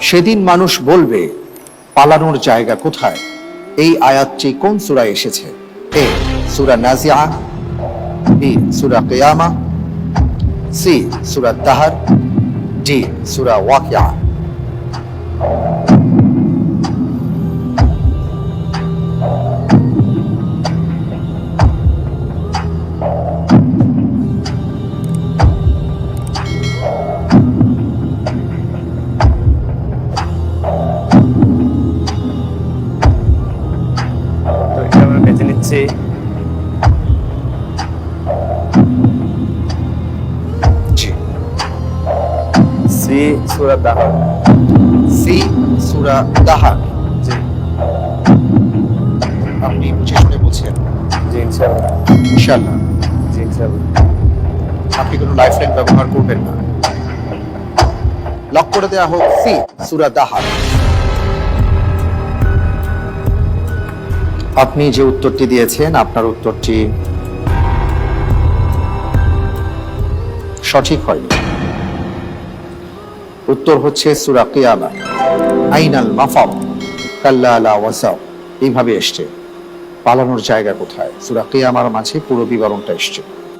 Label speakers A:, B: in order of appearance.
A: সেদিন মানুষ বলবে, পালানোর জায়গা কোথায়? এই আয়াতটি কোন সুরা এসেছে? এ, সুরা নাজিয়া, বি, সুরা কেয়ামা, সি, সুরা তাহার ডি, সুরা ওয়াকিয়া।
B: আমরা নিচ্ছি। সি দাহর
A: সি সূরা দাহর
B: জি।
A: আপনি বুঝে শুনে বলছেন।
B: জি ইনশাআল্লাহ।
A: ইনশাআল্লাহ।
B: জি ইনশাআল্লাহ।
A: আপনি কোনো লাইফলাইন ব্যবহার করবেন না। লক করে দেওয়া হোক সি সূরা দাহার আপনি যে উত্তরটি দিয়েছেন, আপনার উত্তরটি সঠিক হয়নি। উত্তর হচ্ছে সুরা আইনাল মাফাম, কাল্লা আলা ওয়াসাও এইভাবে এসছে। পালানোর জায়গা কোথায়? সুরা কিয়ামার মাঝে পুরো বিবরণটা এসছে।